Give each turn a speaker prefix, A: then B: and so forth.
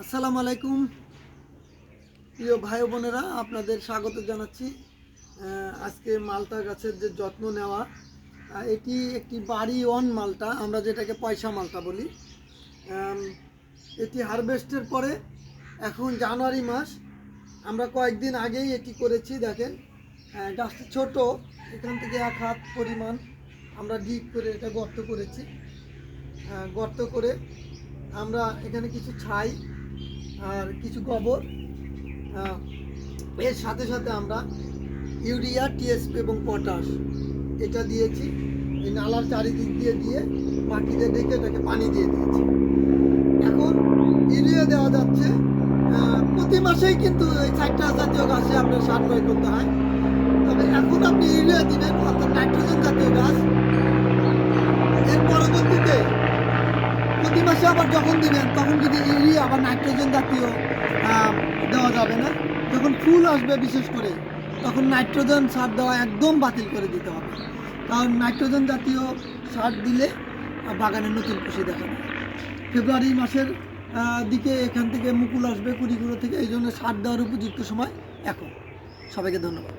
A: আসসালামু আলাইকুম। প্রিয় ভাই বোনেরা, আপনাদের স্বাগত জানাচ্ছি। আজকে মালটা গাছের যে যত্ন নেওয়া এটি একটি বাড়ি অন মালটা, আমরা যেটাকে পয়সা মালটা বলি। এটি হারভেস্টের পরে, এখন জানুয়ারি মাস, আমরা কয়েকদিন আগেই এটি করেছি, দেখেন। গাছটি ছোট, এখান থেকে এক হাত পরিমাণ আমরা ডিপ করে এটা গর্ত করেছি। গর্ত করে আমরা এখানে কিছু ছাই আর কিছু গোবর। আহ, এর সাথে সাথে আমরা ইউরিয়া টিএসপি এবং পটাশ এটা দিয়েছি। এই নালার চারিদিক দিয়ে দিয়ে মাটিতে ডেকে এটাকে পানি দিয়ে দিয়েছি। এখন ইউরিয়া দেওয়া যাচ্ছে প্রতি মাসেই কিন্তু এই সাইট্রাস জাতীয় গাছে আপনার সার প্রয়োগ করতে হয়। তবে এখন আপনি ইউরিয়া দিবেন অর্থাৎ নাইট্রোজেন জাতীয় গাছ এর পরবর্তীতে প্রতি মাসে আবার যখন দিবেন, তখন কিন্তু ইউরিয়া আবার নাইট্রোজেন জাতীয় দেওয়া যাবে না, যখন ফুল আসবে বিশেষ করে, তখন নাইট্রোজেন সার দেওয়া একদম বাতিল করে দিতে হবে। কারণ নাইট্রোজেন জাতীয় সার দিলে বাগানে নতুন খুশি দেখা যায় ফেব্রুয়ারি মাসের দিকে এখান থেকে মুকুল আসবে কুড়িগুলো থেকে, এই জন্য সার দেওয়ার উপযুক্ত সময় এখন। সবাইকে ধন্যবাদ।